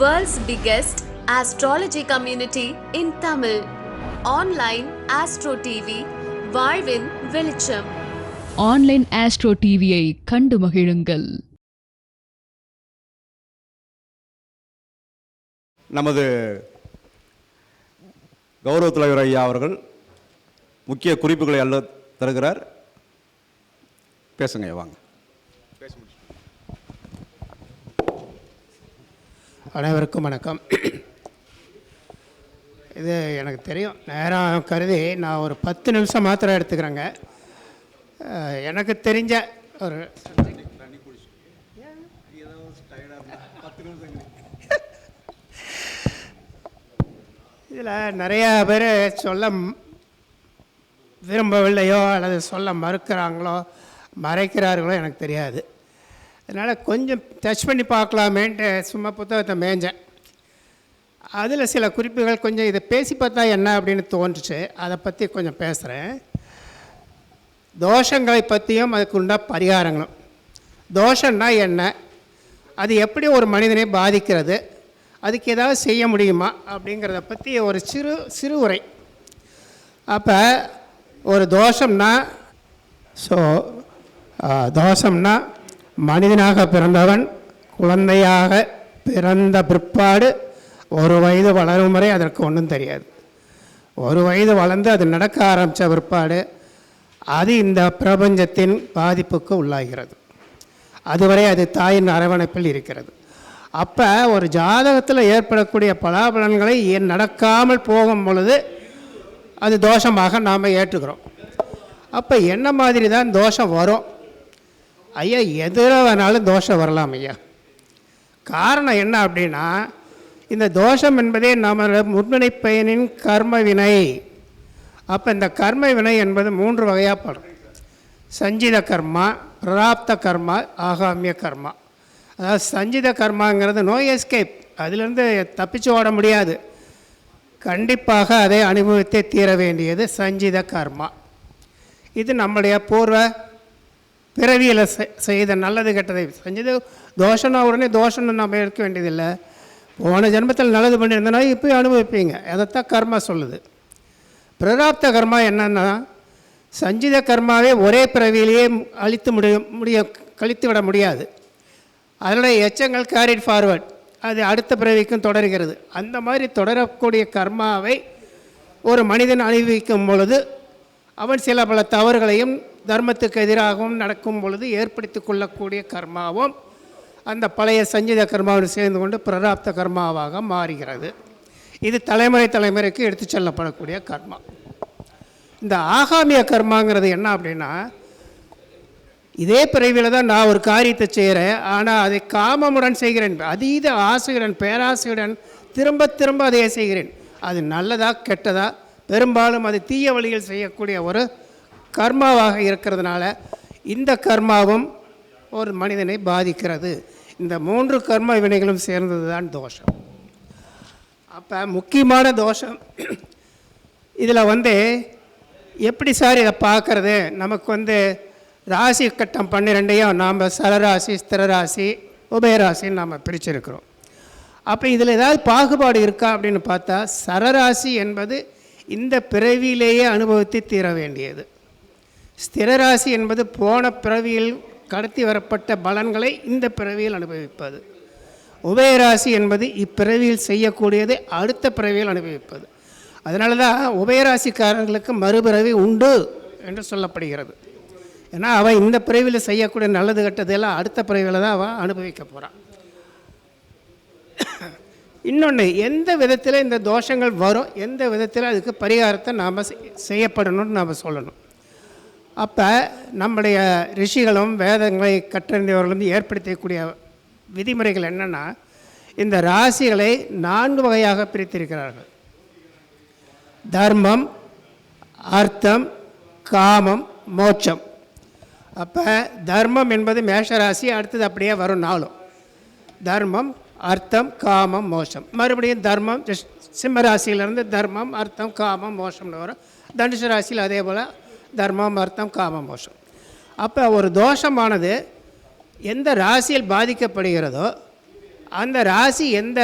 World's biggest astrology community in Tamil. Online Astro TV, வாழ்வின் வெளிச்சம். Online astro டிவியை கண்டு மகிழுங்கள். நமது கௌரவ தலைவர் ஐயா அவர்கள் முக்கிய குறிப்புகளை அல்ல தருகிறார். பேசுங்க வாங்க. அனைவருக்கும் வணக்கம். இது எனக்கு தெரியும். நேரம் கருதி நான் ஒரு பத்து நிமிஷம் மாத்திரம் எடுத்துக்கிறேங்க. எனக்கு தெரிஞ்ச ஒரு இதில் நிறையா பேர் சொல்ல விரும்பவில்லையோ அல்லது சொல்ல மறுக்கிறாங்களோ மறைக்கிறார்களோ எனக்கு தெரியாது. அதனால் கொஞ்சம் டச் பண்ணி பார்க்கலாமேன்ட்டு சும்மா புத்தகத்தை மேய்ஞ்சேன். அதில் சில குறிப்புகள் கொஞ்சம் இதை பேசி பார்த்தா என்ன அப்படின்னு தோன்றுச்சு. அதை பற்றி கொஞ்சம் பேசுகிறேன் தோஷங்களை பற்றியும் அதுக்கு உண்டா பரிகாரங்களும். தோஷம்னா என்ன? அது எப்படி ஒரு மனிதனை பாதிக்கிறது? அதுக்கு ஏதாவது செய்ய முடியுமா? அப்படிங்கிறத பற்றி ஒரு சிறு சிறு உரை. அப்போ ஒரு தோஷம்னா ஸோ தோஷம்னா மனிதனாக பிறந்தவன் குழந்தையாக பிறந்த பிற்பாடு ஒரு வயது வளரும் வரை அதற்கு ஒன்றும் தெரியாது. ஒரு வயது வளர்ந்து அது நடக்க ஆரம்பித்த பிற்பாடு அது இந்த பிரபஞ்சத்தின் பாதிப்புக்கு உள்ளாகிறது. அதுவரை அது தாயின் அரவணைப்பில் இருக்கிறது. அப்போ ஒரு ஜாதகத்தில் ஏற்படக்கூடிய பலாபலன்களை ஏன் நடக்காமல் போகும் பொழுது அது தோஷமாக நாம் ஏற்றுக்கிறோம். அப்போ என்ன மாதிரி தான் தோஷம் வரும்? ஐயா எதில் வேணாலும் தோஷம் வரலாம் ஐயா. காரணம் என்ன அப்படின்னா இந்த தோஷம் என்பதே நமது முன்னணி பயனின் கர்ம வினை. அப்போ இந்த கர்ம வினை என்பது மூன்று வகையாக படும். சஞ்சித கர்மா பிராப்த கர்மா ஆகாமிய கர்மா. அதாவது சஞ்சித கர்மாங்கிறது நோய் எஸ்கேப் அதிலிருந்து தப்பிச்சு ஓட முடியாது. கண்டிப்பாக அதை அனுபவித்தே தீர வேண்டியது சஞ்சித கர்மா. இது நம்முடைய பூர்வ பிறவியில் செ- செய்த நல்லது கெட்டதை செஞ்சது தோஷம்னா உடனே தோஷம்னு நம்ம இருக்க வேண்டியதில்லை. போன ஜென்மத்தில் நல்லது பண்ணியிருந்தனா இப்போ அனுபவிப்பீங்க. அதைத்தான் கர்மா சொல்லுது. பிரதாப்த கர்மா என்னன்னா சஞ்சித கர்மாவே ஒரே பிறவியிலேயே அழித்து முடிய முடிய கழித்து விட முடியாது. அதனுடைய எச்சங்கள் கேரிட் ஃபார்வர்ட் அது அடுத்த பிறவிக்கும் தொடர்கிறது. அந்த மாதிரி தொடரக்கூடிய கர்மாவை ஒரு மனிதன் அனுபவிக்கும் பொழுது அவன் சில பல தவறுகளையும் தர்மத்துக்கு எதிராகவும் நடக்கும் பொழுது ஏற்படுத்தி கொள்ளக்கூடிய கர்மாவும் அந்த பழைய சஞ்சித கர்மாவோடு சேர்ந்து கொண்டு பிரராப்த கர்மாவாக மாறுகிறது. இது தலைமுறை தலைமுறைக்கு எடுத்துச் செல்லப்படக்கூடிய கர்மா. இந்த ஆகாமிய கர்மாங்கிறது என்ன அப்படின்னா இதே பிறவியில் தான் நான் ஒரு காரியத்தை செய்கிறேன் ஆனால் அதை காமமுடன் செய்கிறேன் அதீத ஆசையுடன் பேராசையுடன் திரும்ப திரும்ப அதையே செய்கிறேன். அது நல்லதா கெட்டதா? பெரும்பாலும் அது தீய வழியில் செய்யக்கூடிய ஒரு கர்மாவாக இருக்கிறதுனால இந்த கர்மாவும் ஒரு மனிதனை பாதிக்கிறது. இந்த மூன்று கர்ம வினைகளும் சேர்ந்தது தான் தோஷம். அப்போ முக்கியமான தோஷம் இதில் வந்து எப்படி சார் இதை பார்க்குறது? நமக்கு வந்து ராசி கட்டம் பன்னிரெண்டையும் நாம் சரராசி ஸ்திரராசி உபயராசின்னு நாம் பிரிச்சிருக்கிறோம். அப்போ இதில் ஏதாவது பாகுபாடு இருக்கா அப்படின்னு பார்த்தா சரராசி என்பது இந்த பிறவியிலேயே அனுபவித்து தீர வேண்டியது. ஸ்திரராசி என்பது போன பிறவியில் கடத்தி வரப்பட்ட பலன்களை இந்த பிறவியில் அனுபவிப்பது. உபயராசி என்பது இப்பிறவியில் செய்யக்கூடியது அடுத்த பிறவியில் அனுபவிப்பது. அதனால தான் உபயராசிக்காரர்களுக்கு மறுபிறவி உண்டு என்று சொல்லப்படுகிறது. ஏன்னா அவன் இந்த பிறவியில் செய்யக்கூடிய நல்லது கெட்டதெல்லாம் அடுத்த பிறவியில் தான் அவன் அனுபவிக்க போகிறான் இன்னொன்று எந்த விதத்தில் இந்த தோஷங்கள் வரும் எந்த விதத்தில் அதுக்கு பரிகாரத்தை நாம் செய்யப்படணும்னு நாம் சொல்லணும். அப்போ நம்முடைய ரிஷிகளும் வேதங்களை கற்றறிந்தவர்களும் ஏற்படுத்தக்கூடிய விதிமுறைகள் என்னென்னா இந்த ராசிகளை நான்கு வகையாக பிரித்திருக்கிறார்கள். தர்மம் அர்த்தம் காமம் மோட்சம். அப்போ தர்மம் என்பது மேஷராசி அடுத்தது அப்படியே வரும் நாளும். தர்மம் அர்த்தம் காமம் மோஷம் மறுபடியும் தர்மம் ஜஸ்- சிம்ம தர்மம் அர்த்தம் காமம் மோஷம்னு வரும். தனுசு ராசியில் அதே போல் தர்மம் அர்த்தம் காம மோஷம். அப்போ ஒரு தோஷமானது எந்த ராசியில் பாதிக்கப்படுகிறதோ அந்த ராசி எந்த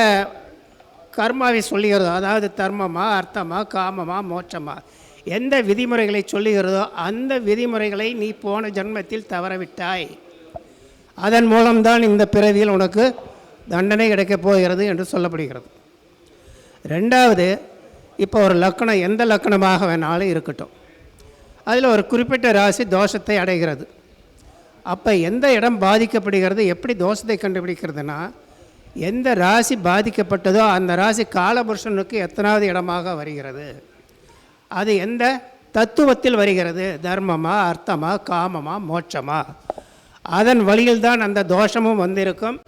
கர்மாவை சொல்லுகிறதோ அதாவது தர்மமா அர்த்தமா காமமா மோட்சமா எந்த விதிமுறைகளை சொல்லுகிறதோ அந்த விதிமுறைகளை நீ போன ஜென்மத்தில் தவறவிட்டாய். அதன் மூலம்தான் இந்த பிறவியில் உனக்கு தண்டனை கிடைக்கப் போகிறது என்று சொல்லப்படுகிறது. ரெண்டாவது இப்போ ஒரு லக்கணம் எந்த லக்கணமாக வேணாலும் இருக்கட்டும். அதில் ஒரு குறிப்பிட்ட ராசி தோஷத்தை அடைகிறது. அப்போ எந்த இடம் பாதிக்கப்படுகிறது எப்படி தோஷத்தை கண்டுபிடிக்கிறதுனா எந்த ராசி பாதிக்கப்பட்டதோ அந்த ராசி காலபுருஷனுக்கு எத்தனாவது இடமாக வருகிறது? அது எந்த தத்துவத்தில் வருகிறது? தர்மமா அர்த்தமா காமமா மோட்சமா? அதன் வழியில் தான் அந்த தோஷமும் வந்திருக்கும்.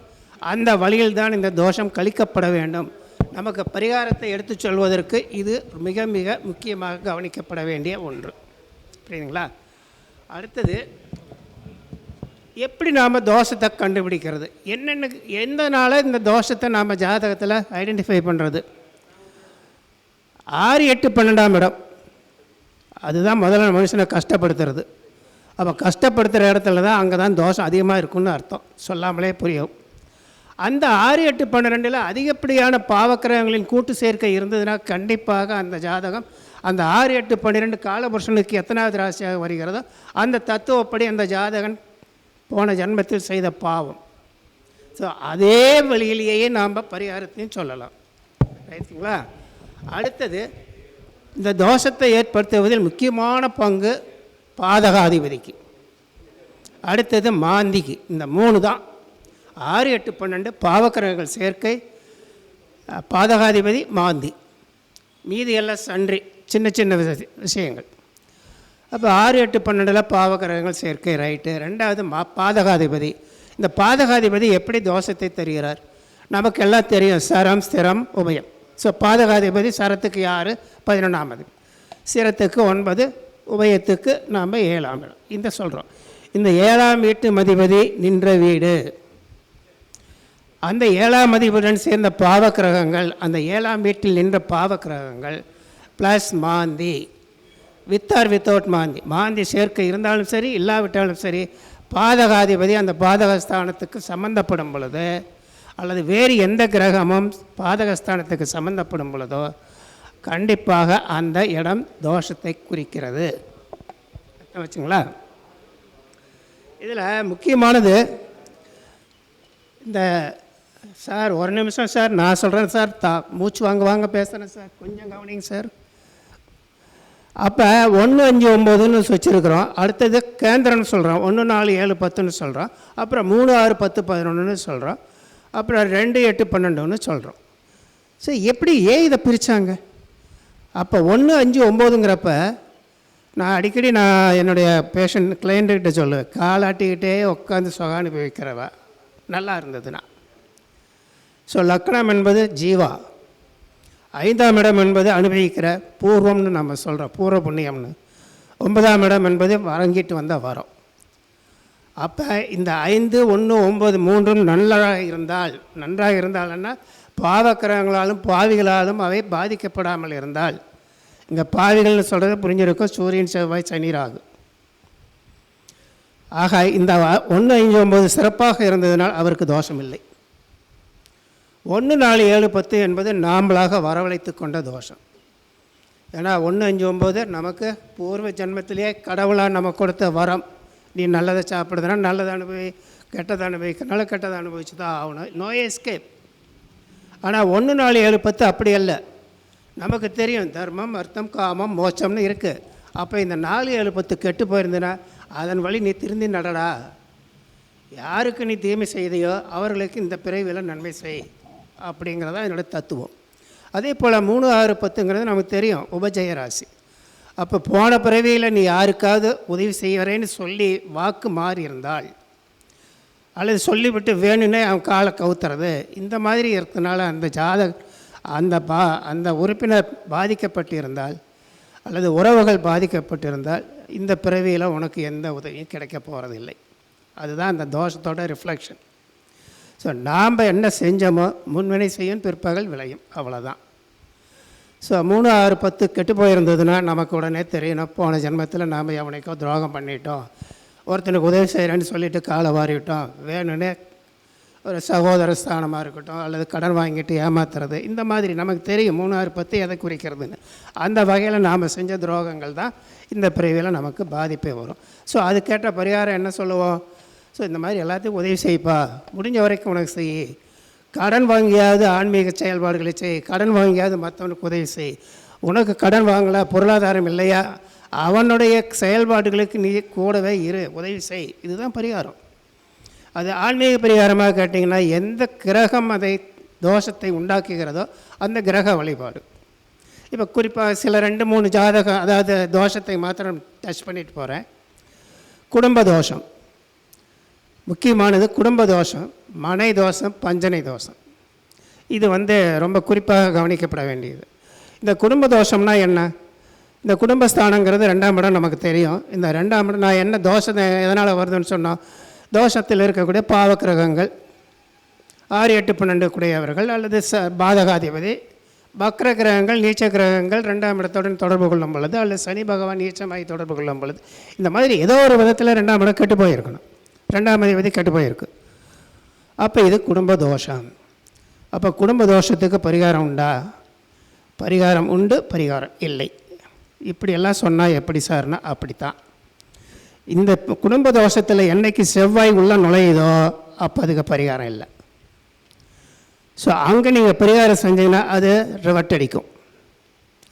அந்த வழியில் தான் இந்த தோஷம் கழிக்கப்பட வேண்டும். நமக்கு பரிகாரத்தை எடுத்துச் சொல்வதற்கு இது மிக மிக முக்கியமாக கவனிக்கப்பட வேண்டிய ஒன்று. புரியுதுங்களா? அடுத்தது எப்படி நாம் தோஷத்தை கண்டுபிடிக்கிறது? என்னென்ன எந்த இந்த தோஷத்தை நாம் ஜாதகத்தில் ஐடென்டிஃபை பண்ணுறது ஆறு எட்டு பன்னெண்டாம் இடம். அதுதான் முதல்ல மனுஷனை கஷ்டப்படுத்துறது. அப்போ கஷ்டப்படுத்துகிற இடத்துல தான் அங்கே தான் தோஷம் அதிகமாக இருக்குன்னு அர்த்தம். சொல்லாமலே புரியும். அந்த ஆறு எட்டு பன்னிரெண்டில் அதிகப்படியான பாவக்கிரகங்களின் கூட்டு சேர்க்கை இருந்ததுன்னா கண்டிப்பாக அந்த ஜாதகம் அந்த ஆறு எட்டு பன்னிரெண்டு காலபுருஷனுக்கு எத்தனாவது ராசியாக வருகிறதோ அந்த தத்துவப்படி அந்த ஜாதகன் போன ஜென்மத்தில் செய்த பாவம். ஸோ அதே வழியிலேயே நாம் பரிகாரத்தையும் சொல்லலாம். ரைட்டுங்களா? அடுத்தது இந்த தோஷத்தை ஏற்படுத்துவதில் முக்கியமான பங்கு பாதகாதிபதிக்கு. அடுத்தது மாந்திக்கு இந்த மூணு தான். ஆறு எட்டு பன்னெண்டு பாவக்கிரகங்கள் சேர்க்கை பாதகாதிபதி மாந்தி. மீதி எல்லாம் சன்றி. சின்ன சின்ன விஷயங்கள். அப்போ ஆறு எட்டு பன்னெண்டில் பாவகிரகங்கள் சேர்க்கை ரைட்டு ரெண்டாவது மா பாதகாதிபதி. இந்த பாதகாதிபதி எப்படி தோஷத்தை தருகிறார்? நமக்கெல்லாம் தெரியும் சரம் ஸ்திரம் உபயம். ஸோ பாதகாதிபதி சரத்துக்கு ஆறு பதினொன்றாமது சிரத்துக்கு ஒன்பது உபயத்துக்கு நாம் ஏழாம் இடம். இந்த சொல்கிறோம் இந்த ஏழாம் வீட்டு மதிபதி நின்ற வீடு. அந்த ஏழாம் அதிபுடன் சேர்ந்த பாவக்கிரகங்கள் அந்த ஏழாம் வீட்டில் நின்ற பாவக்கிரகங்கள் plus Maandi. With or without Maandi. Maandi சேர்க்கை இருந்தாலும் சரி இல்லாவிட்டாலும் சரி பாதகாதிபதி அந்த பாதகஸ்தானத்துக்கு சம்மந்தப்படும் பொழுது அல்லது வேறு எந்த கிரகமும் பாதகஸ்தானத்துக்கு சம்மந்தப்படும் பொழுதோ கண்டிப்பாக அந்த இடம் தோஷத்தை குறிக்கிறது. வச்சுங்களா? இதில் முக்கியமானது இந்த சார் ஒரு நிமிஷம் சார் நான் சொல்கிறேன் சார் தா மூச்சு வாங்க வாங்க பேசுகிறேன் சார். கொஞ்சம் கவனிங்க சார். அப்போ ஒன்று அஞ்சு ஒம்போதுன்னு வச்சுருக்குறோம். அடுத்தது கேந்திரன்னு சொல்கிறோம் ஒன்று நாலு ஏழு பத்துன்னு சொல்கிறோம் அப்புறம் மூணு ஆறு பத்து பதினொன்றுன்னு சொல்கிறோம் அப்புறம் ரெண்டு எட்டு பன்னெண்டுன்னு சொல்கிறோம் சரி எப்படி ஏன் இதை பிரித்தாங்க அப்போ ஒன்று அஞ்சு ஒம்போதுங்கிறப்ப நான் அடிக்கடி நான் என்னுடைய பேஷண்ட் கிளைண்ட்டுக்கிட்ட சொல்லுவேன். காலாட்டிக்கிட்டே உட்காந்து சுகானுபவிக்கிறவ நல்லா இருந்ததுன்னா. ஸோ லக்னம் என்பது ஜீவா. ஐந்தாம் இடம் என்பது அனுபவிக்கிற பூர்வம்னு நம்ம சொல்கிறோம் பூர்வ புண்ணியம்னு. ஒன்பதாம் இடம் என்பது வரங்கிட்டு வந்த வரம். அப்போ இந்த ஐந்து ஒன்று ஒம்பது மூன்றும் நன்றாக இருந்தால் நன்றாக இருந்தால்னா பாவக்கிரகங்களாலும் பாவிகளாலும் அவை பாதிக்கப்படாமல் இருந்தால் இங்கே பாவிகள்னு சொல்கிறது புரிஞ்சிருக்கும் சூரியன் செவ்வாய் சனி ராகு. ஆக இந்த ஒன்று ஐந்து ஒம்பது சிறப்பாக இருந்ததினால் அவருக்கு தோஷம் இல்லை ஒன்று நாலு ஏழு பத்து என்பது நாம்பளாக வரவழைத்து கொண்ட தோஷம். ஏன்னா ஒன்று அஞ்சு ஒம்பது நமக்கு பூர்வ ஜென்மத்திலேயே கடவுளாக நமக்கு கொடுத்த வரம். நீ நல்லதை சாப்பிடுதுனா நல்லதை அனுபவி கெட்டதை அனுபவிக்கிறனால கெட்டதை அனுபவிச்சு தான் ஆகணும். நோ எஸ்கேப் ஆனால் ஒன்று நாலு ஏழு பத்து அப்படி அல்ல. நமக்கு தெரியும் தர்மம் அர்த்தம் காமம் மோச்சம்னு இருக்குது அப்போ இந்த நாலு ஏழு பத்து கெட்டு போயிருந்தனா அதன் வழி நீ திருந்தி நடடா. யாருக்கு நீ தீமை செய்தையோ அவர்களுக்கு இந்த பிறவியில் நன்மை செய். அப்படிங்கிறதா என்னோட தத்துவம். அதே போல் மூணு ஆறு பத்துங்கிறது நமக்கு தெரியும் உபஜய ராசி. அப்போ போன பிறவியில் நீ யாருக்காவது உதவி செய்கிறேன்னு சொல்லி வாக்கு மாறி இருந்தால் அல்லது சொல்லிவிட்டு வேணும்னே அவன் காலை கவுத்துறது இந்த மாதிரி இருக்கிறதுனால அந்த ஜாத அந்த பா அந்த உறுப்பினர் பாதிக்கப்பட்டிருந்தால் அல்லது உறவுகள் பாதிக்கப்பட்டிருந்தால் இந்த பிறவியில் உனக்கு எந்த உதவியும் கிடைக்க போகிறதில்லை அதுதான் அந்த தோஷத்தோட ரிஃப்ளெக்ஷன் ஸோ நாம் என்ன செஞ்சோமோ முன்வினை செய்யும் பிற்பகல் விளையும். அவ்வளோதான் ஸோ மூணு ஆறு பத்து கெட்டு போயிருந்ததுன்னா நமக்கு உடனே தெரியணும். போன ஜென்மத்தில் நாம் எவனைக்கோ துரோகம் பண்ணிட்டோம். ஒருத்தனுக்கு உதவி செய்கிறேன்னு சொல்லிட்டு காலை வாரிவிட்டோம். வேணும்னே ஒரு சகோதர ஸ்தானமாக இருக்கட்டும் அல்லது கடன் வாங்கிட்டு ஏமாத்துறது. இந்த மாதிரி நமக்கு தெரியும் மூணாறு பத்து எதை குறிக்கிறதுன்னு. அந்த வகையில் நாம் செஞ்ச துரோகங்கள் தான் இந்த பிரிவில் நமக்கு பாதிப்பே வரும். ஸோ அதுக்கேற்ற பரிகாரம் என்ன சொல்லுவோம்? ஸோ இந்த மாதிரி எல்லாத்தையும் உதவி செய்ப்பா. முடிஞ்ச வரைக்கும் உனக்கு செய். கடன் வாங்கியாவது ஆன்மீக செயல்பாடுகளை செய். கடன் வாங்கியாவது மற்றவனுக்கு உதவி செய். உனக்கு கடன் வாங்கல பொருளாதாரம் இல்லையா? அவனுடைய செயல்பாடுகளுக்கு நீ கூடவே இரு. உதவி செய். இதுதான் பரிகாரம். அது ஆன்மீக பரிகாரமாக கேட்டிங்கன்னா எந்த கிரகம் அதை தோஷத்தை உண்டாக்குகிறதோ அந்த கிரக வழிபாடு. இப்போ குறிப்பாக சில ரெண்டு மூணு ஜாதகம் அதாவது தோஷத்தை மாத்திரம் டச் பண்ணிட்டு போகிறேன் குடும்ப தோஷம். முக்கியமானது குடும்ப தோஷம் மனை தோஷம் பஞ்சனை தோஷம். இது வந்து ரொம்ப குறிப்பாக கவனிக்கப்பட வேண்டியது. இந்த குடும்ப தோஷம்னா என்ன? இந்த குடும்பஸ்தானங்கிறது ரெண்டாம் இடம் நமக்கு தெரியும். இந்த ரெண்டாம் இடம் நான் என்ன தோஷம் எதனால் வருதுன்னு சொன்னால் தோஷத்தில் இருக்கக்கூடிய பாவக்கிரகங்கள் ஆறு எட்டு பன்னெண்டு கூடியவர்கள் அல்லது ச பாதகாதிபதி பக்ர கிரகங்கள் நீச்ச கிரகங்கள் ரெண்டாம் இடத்துடன் தொடர்பு கொள்ளும் பொழுது அல்லது சனி பகவான் நீச்சமாகி தொடர்பு கொள்ளும் பொழுது இந்த மாதிரி ஏதோ ஒரு விதத்தில் ரெண்டாம் இடம் கெட்டு போயிருக்கணும். ரெண்டாம் அதிபதி கெட்டு போயிருக்கு அப்போ இது குடும்ப தோஷம் அப்போ குடும்ப தோஷத்துக்கு பரிகாரம் உண்டா பரிகாரம் உண்டு பரிகாரம் இல்லை இப்படியெல்லாம் சொன்னால் எப்படி சார்னா அப்படித்தான் இந்த குடும்ப தோஷத்தில் என்னைக்கு செவ்வாய் உள்ள நுழையுதோ அப்போ அதுக்கு பரிகாரம் இல்லை ஸோ அங்கே நீங்கள் பரிகாரம் செஞ்சீங்கன்னா அது ரிவட்டடிக்கும்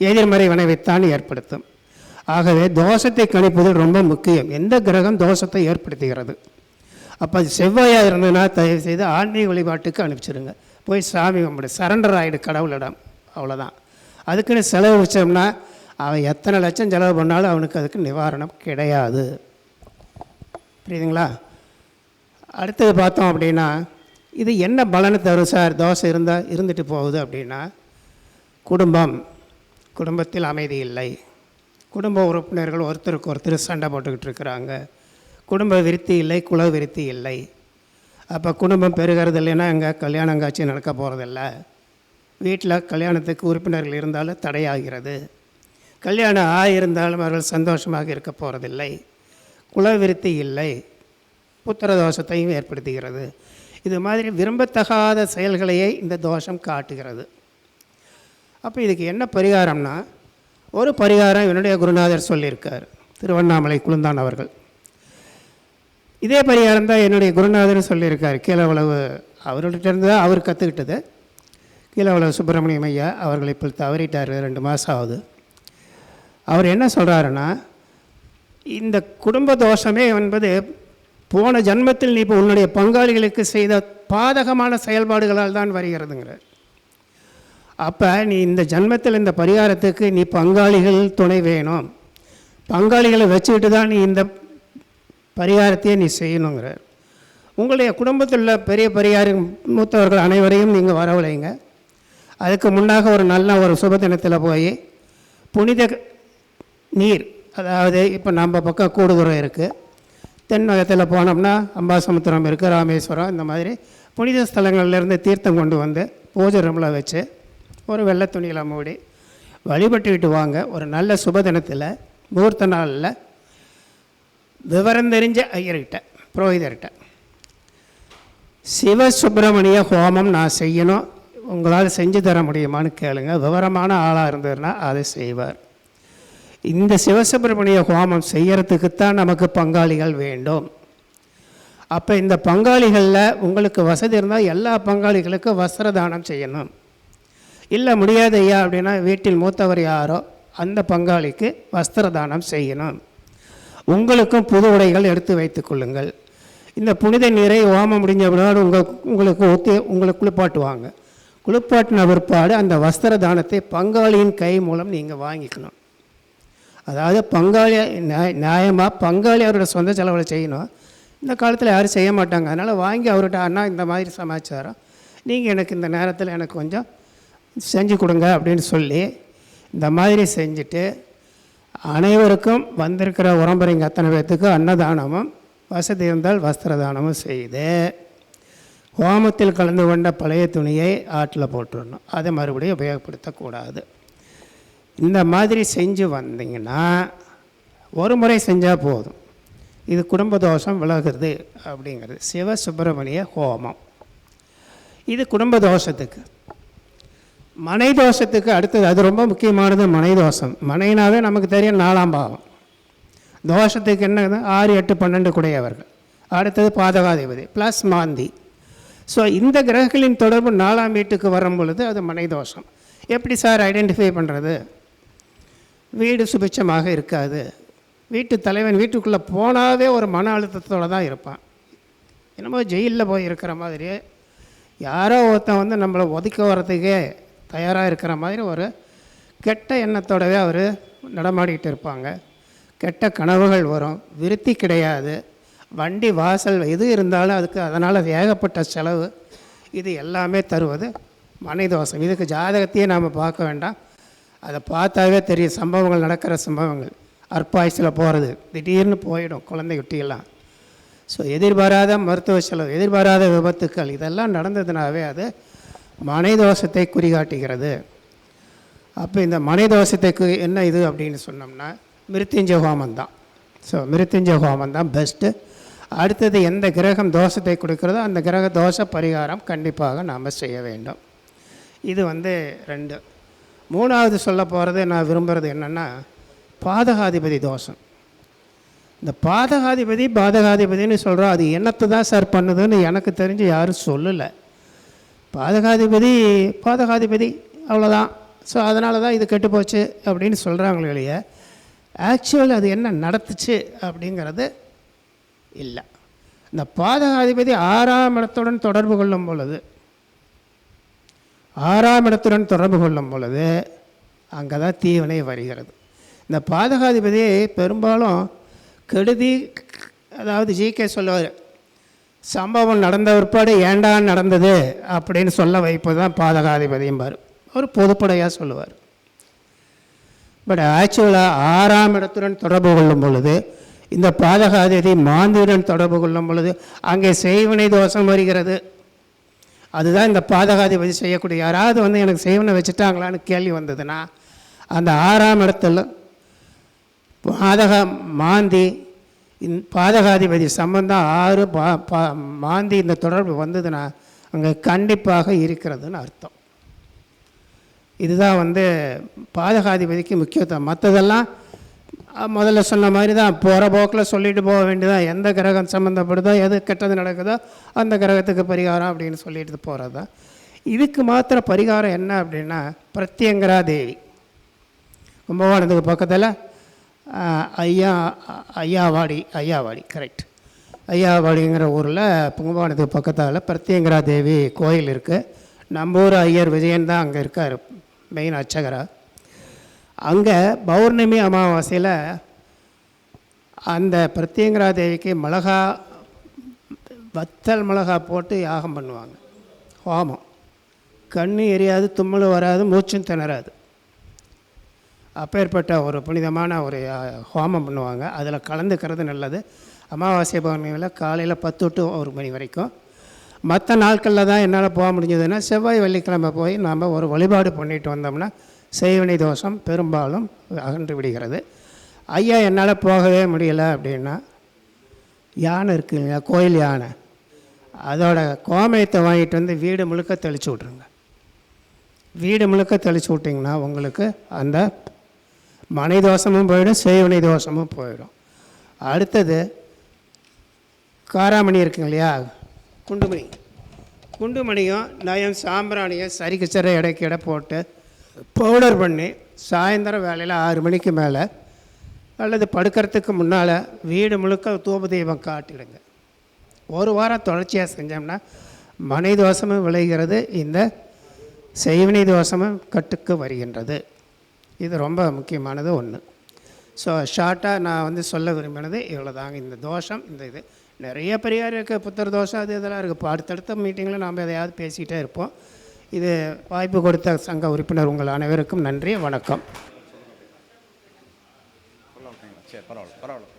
எதிர்மறை வினைவைத்தான் ஏற்படுத்தும் ஆகவே தோஷத்தை கணிப்பது ரொம்ப முக்கியம் எந்த கிரகம் தோஷத்தை ஏற்படுத்துகிறது அப்போ அது செவ்வாயாக இருந்ததுன்னா தயவு செய்து ஆன்மீக வழிபாட்டுக்கு அனுப்பிச்சிடுங்க போய் சாமி கும்பிடு. சரண்டர் ஆகிடு கடவுளிடம். அவ்வளோதான் அதுக்குன்னு செலவு வச்சோம்னா அவன் எத்தனை லட்சம் செலவு பண்ணாலும் அவனுக்கு அதுக்கு நிவாரணம் கிடையாது. புரியுதுங்களா? அடுத்தது பார்த்தோம் அப்படின்னா இது என்ன பலனை தரும் சார்? தோசை இருந்தால் இருந்துட்டு போகுது அப்படின்னா குடும்பம். குடும்பத்தில் அமைதி இல்லை. குடும்ப உறுப்பினர்கள் ஒருத்தருக்கு ஒருத்தர் சண்டை போட்டுக்கிட்டு இருக்கிறாங்க. குடும்ப விருத்தி இல்லை குல விருத்தி இல்லை. அப்போ குடும்பம் பெருகிறது இல்லைன்னா அங்கே கல்யாணம் காட்சி நடக்க போகிறதில்ல வீட்டில் கல்யாணத்துக்கு உறுப்பினர்கள் இருந்தாலும் தடையாகிறது. கல்யாணம் ஆயிருந்தாலும் அவர்கள் சந்தோஷமாக இருக்க போகிறதில்லை குலவிருத்தி இல்லை. புத்திர தோஷத்தையும் ஏற்படுத்துகிறது. இது மாதிரி விரும்பத்தகாத செயல்களையே இந்த தோஷம் காட்டுகிறது. அப்போ இதுக்கு என்ன பரிகாரம்னா ஒரு பரிகாரம் என்னுடைய குருநாதர் சொல்லியிருக்கார். திருவண்ணாமலை குழுந்தான் அவர்கள். இதே பரிகாரம் தான் என்னுடைய குருநாதர் சொல்லியிருக்கார். கீழவளவு அவர்கள்ட்டேருந்து தான் அவர் கற்றுக்கிட்டது கீழவளவு சுப்பிரமணியம் ஐயா அவர்கள் இப்போ தவறிட்டார் ரெண்டு மாதம் ஆகுது. அவர் என்ன சொல்கிறாருன்னா இந்த குடும்ப தோஷமே என்பது போன ஜன்மத்தில் நீ இப்போ உன்னுடைய பங்காளிகளுக்கு செய்த பாதகமான செயல்பாடுகளால் தான் வருகிறதுங்கிறார். அப்போ நீ இந்த ஜன்மத்தில் இந்த பரிகாரத்துக்கு நீ பங்காளிகள் துணை வேணும். பங்காளிகளை வச்சுக்கிட்டு தான் நீ இந்த பரிகாரத்தையே நீ செய்யணுங்கிறார் உங்களுடைய குடும்பத்தில் உள்ள பெரிய பரிகாரம் மூத்தவர்கள் அனைவரையும் நீங்கள் வரவழைங்க. அதுக்கு முன்னாக ஒரு நல்ல ஒரு சுப தினத்தில் போய் புனித நீர் அதாவது இப்போ நம்ம பக்கம் கூடுதுறை இருக்குது தென்மகத்தில் போனோம்னா அம்பாசமுத்திரம் இருக்குது ராமேஸ்வரம் இந்த மாதிரி புனித ஸ்தலங்கள்லேருந்து தீர்த்தம் கொண்டு வந்து பூஜை ரூமில் வச்சு ஒரு வெள்ளை துணியில் மூடி வழிபட்டுக்கிட்டு வாங்க. ஒரு நல்ல சுப தினத்தில் முகூர்த்த நாளில் விவரம் தெரிஞ்ச ஐயர்கிட்ட புரோகிதர்கிட்ட. சிவசுப்பிரமணிய ஹோமம் நான் செய்யணும் உங்களால் செஞ்சு தர முடியுமான்னு கேளுங்க. விவரமான ஆளாக இருந்ததுன்னா அதை செய்வார். இந்த சிவசுப்பிரமணிய ஹோமம் செய்யறதுக்குத்தான் நமக்கு பங்காளிகள் வேண்டும். அப்போ இந்த பங்காளிகளில் உங்களுக்கு வசதி இருந்தால் எல்லா பங்காளிகளுக்கும் வஸ்திர தானம் செய்யணும். இல்லை முடியாது ஐயா அப்படின்னா வீட்டில் மூத்தவர் யாரோ அந்த பங்காளிக்கு வஸ்திர தானம் செய்யணும். உங்களுக்கும் புது உடைகள் எடுத்து வைத்துக் கொள்ளுங்கள். இந்த புனித நீரை ஓமம் முடிஞ்ச பின்னாடி உங்கள் உங்களுக்கு ஊற்றி உங்களை குளிப்பாட்டுவாங்க. குளிப்பாட்டின பிற்பாடு அந்த வஸ்திர தானத்தை பங்காளியின் கை மூலம் நீங்கள் வாங்கிக்கணும். அதாவது பங்காளி நியாய நியாயமாக பங்காளி அவரோட சொந்த செலவில் செய்யணும். இந்த காலத்தில் யாரும் செய்ய மாட்டாங்க. அதனால் வாங்கி அவர்கிட்ட அண்ணா இந்த மாதிரி சமாச்சாரம். நீங்கள் எனக்கு இந்த நேரத்தில் எனக்கு கொஞ்சம் செஞ்சு கொடுங்க அப்படின்னு சொல்லி இந்த மாதிரி செஞ்சுட்டு அனைவருக்கும் வந்திருக்கிற உறம்பரைங்க அத்தனை பேர்த்துக்கு அன்னதானமும் வசதி இருந்தால் வஸ்திர தானமும் செய்து ஹோமத்தில் கலந்து கொண்ட பழைய துணியை ஆற்றில் போட்டுடணும். அதை மறுபடியும் உபயோகப்படுத்தக்கூடாது. இந்த மாதிரி செஞ்சு வந்தீங்கன்னா ஒரு முறை செஞ்சால் போதும். இது குடும்ப தோஷம் விலகுறது அப்படிங்கிறது. சிவ சுப்பிரமணிய ஹோமம். இது குடும்ப தோஷத்துக்கு மனை தோஷத்துக்கு அடுத்தது அது ரொம்ப முக்கியமானது மனை தோஷம். மனைனாவே நமக்கு தெரியும் நாலாம் பாவம். தோஷத்துக்கு என்ன ஆறு எட்டு பன்னெண்டு குடையவர்கள். அடுத்தது பாதகாதிபதி ப்ளஸ் மாந்தி. ஸோ இந்த கிரகங்களின் தொடர்பு நாலாம் வீட்டுக்கு வரும் பொழுது அது மனை தோஷம். எப்படி சார் ஐடென்டிஃபை பண்ணுறது வீடு சுபிட்சமாக இருக்காது. வீட்டு தலைவன் வீட்டுக்குள்ளே போனாவே ஒரு மன அழுத்தத்தோடு தான் இருப்பான். என்னமோ ஜெயிலில் போய் இருக்கிற மாதிரி யாரோ ஒருத்தன் வந்து நம்மளை ஒதுக்க வர்றதுக்கே தயாராக இருக்கிற மாதிரி ஒரு கெட்ட எண்ணத்தோடவே அவர் நடமாடிக்கிட்டு இருப்பாங்க. கெட்ட கனவுகள் வரும். விருத்தி கிடையாது. வண்டி வாசல் எது இருந்தாலும் அதுக்கு அதனால் ஏகப்பட்ட செலவு. இது எல்லாமே தருவது மனை தோஷம். இதுக்கு ஜாதகத்தையே நாம் பார்க்க வேண்டாம். அதை பார்த்தாவே தெரியும். சம்பவங்கள் நடக்கிற சம்பவங்கள். அற்பாயுசில் போகிறது திடீர்னு போயிடும் குழந்தை குட்டியெல்லாம் ஸோ எதிர்பாராத மருத்துவ செலவு எதிர்பாராத விபத்துக்கள் இதெல்லாம் நடந்ததுனாவே அது மனை தோஷத்தை குறிகாட்டுகிறது. அப்போ இந்த மனை தோஷத்துக்கு என்ன இது அப்படின்னு சொன்னோம்னா மிருத்யுஞ்ச ஹோமம் தான் ஸோ மிருத்யுஞ்ச ஹோமம் தான் பெஸ்ட்டு அடுத்தது எந்த கிரகம் தோஷத்தை கொடுக்கிறதோ அந்த கிரக தோஷ பரிகாரம் கண்டிப்பாக நாம் செய்ய வேண்டும். இது வந்து ரெண்டு. மூணாவது சொல்ல போகிறது நான் விரும்புகிறது என்னென்னா பாதகாதிபதி தோஷம். இந்த பாதகாதிபதி பாதகாதிபதினு சொல்கிறோம் அது என்னத்தை தான் சார் பண்ணுதுன்னு எனக்கு தெரிஞ்சு யாரும் சொல்லலை. பாதகாதிபதி பாதகாதிபதி அவ்வளோதான் ஸோ அதனால தான் இது கெட்டு போச்சு அப்படின்னு சொல்கிறாங்களே இல்லையா ஆக்சுவல் அது என்ன நடத்துச்சு அப்படிங்கிறது இல்லை. இந்த பாதகாதிபதி ஆறாம் இடத்துடன் தொடர்பு கொள்ளும் பொழுது ஆறாம் இடத்துடன் தொடர்பு கொள்ளும் பொழுது அங்கே தான் தீவினை வருகிறது. இந்த பாதகாதிபதி பெரும்பாலும் கெடுதி அதாவது ஜிகே சொல்லுவார் சம்பவம் நடந்த பிற்பாடு ஏண்டா நடந்தது அப்படின்னு சொல்ல வைப்பது தான் பாதகாதிபதியும்பார் அவர் பொதுப்படையாக சொல்லுவார். பட் ஆக்சுவலாக ஆறாம் இடத்துடன் தொடர்பு கொள்ளும் பொழுது இந்த பாதகாதிபதி மாந்தியுடன் தொடர்பு கொள்ளும் பொழுது அங்கே செய்வினை தோஷம் வருகிறது. அதுதான் இந்த பாதகாதிபதி செய்யக்கூடிய யாராவது வந்து எனக்கு செய்வனை வச்சுட்டாங்களான்னு கேள்வி வந்ததுன்னா அந்த ஆறாம் இடத்துல பாதக மாந்தி இந் பாதகாதிபதி சம்பந்தம் ஆறு பா பா மாந்தி இந்த தொடர்பு வந்ததுன்னா அங்கே கண்டிப்பாக இருக்கிறதுன்னு அர்த்தம். இதுதான் வந்து பாதகாதிபதிக்கு முக்கியத்துவம். மற்றதெல்லாம் முதல்ல சொன்ன மாதிரி தான் போகிற போக்கில் சொல்லிட்டு போக வேண்டியதான் எந்த கிரகம் சம்மந்தப்படுதோ எது கெட்டது நடக்குதோ அந்த கிரகத்துக்கு பரிகாரம் அப்படின்னு சொல்லிட்டு போகிறது தான் இதுக்கு மாத்திர பரிகாரம் என்ன அப்படின்னா பிரத்யங்கரா தேவி. கும்பகோணத்துக்கு பக்கத்தில் ஐயா ஐயாவாடி ஐயாவாடி கரெக்ட் ஐயாவாடிங்கிற ஊரில் கும்பகோணத்துக்கு பக்கத்தால் பிரத்யங்கரா தேவி கோயில் இருக்குது நம்ம ஊர் ஐயர் விஜயன் தான் அங்கே இருக்கார் மெயின் அர்ச்சகரா. அங்கே பௌர்ணமி அமாவாசையில் அந்த பிரத்யங்கரா தேவிக்கு மிளகா வத்தல் மிளகா போட்டு யாகம் பண்ணுவாங்க. ஹோமம். கண்ணு எரியாது தும்மல் வராது மூச்சும் திணறாது. அப்பேற்பட்ட ஒரு புனிதமான ஒரு ஹோமம் பண்ணுவாங்க. அதில் கலந்துக்கிறது நல்லது. அமாவாசை பௌர்ணமியில் காலையில் பத்து டு ஒரு மணி வரைக்கும். மற்ற நாட்களில் தான் என்னால் போக முடிஞ்சதுன்னா செவ்வாய் வெள்ளிக்கிழமை போய் நாம் ஒரு வழிபாடு பண்ணிட்டு வந்தோம்னா செய்வினை தோஷம் பெரும்பாலும் அகன்று விடுகிறது. ஐயா என்னால் போகவே முடியலை அப்படின்னா யானை இருக்கு இல்லையா? கோயில் யானை. அதோட கோமயத்தை வாங்கிட்டு வந்து வீடு முழுக்க தெளித்து விட்ருங்க வீடு முழுக்க தெளித்து விட்டிங்கன்னா உங்களுக்கு அந்த மனை தோஷமும் போயிடும் செய்வினை தோஷமும் போயிடும். அடுத்தது காராமணி இருக்குங்க இல்லையா? குண்டுமணி. குண்டுமணியும் நயம் சாம்பிராணியும் சரிக்கு சிற இடைக்கு இடை போட்டு பவுடர் பண்ணி சாயந்தரம் வேலையில் ஆறு மணிக்கு மேலே அல்லது படுக்கிறதுக்கு முன்னால் வீடு முழுக்க தூப தீபம் காட்டிடுங்க. ஒரு வாரம் தொடர்ச்சியாக செஞ்சோம்னா மனை தோஷமும் விளைகிறது இந்த செய்வினை தோஷமும் கட்டுக்கு வருகின்றது. இது ரொம்ப முக்கியமானது ஒன்று ஸோ ஷார்ட்டாக நான் வந்து சொல்ல விரும்பினது இவ்வளோதாங்க இந்த தோஷம் இந்த இது. நிறைய பெரியார் இருக்குது புத்தர் தோஷம் அது இதெல்லாம் இருக்குது இப்போ அடுத்தடுத்த மீட்டிங்கில் நாம் எதையாவது பேசிக்கிட்டே இருப்போம். இது வாய்ப்பு கொடுத்த சங்க உறுப்பினர் உங்கள் அனைவருக்கும் நன்றி வணக்கம். சரி பரவாயில்ல பரவாயில்ல.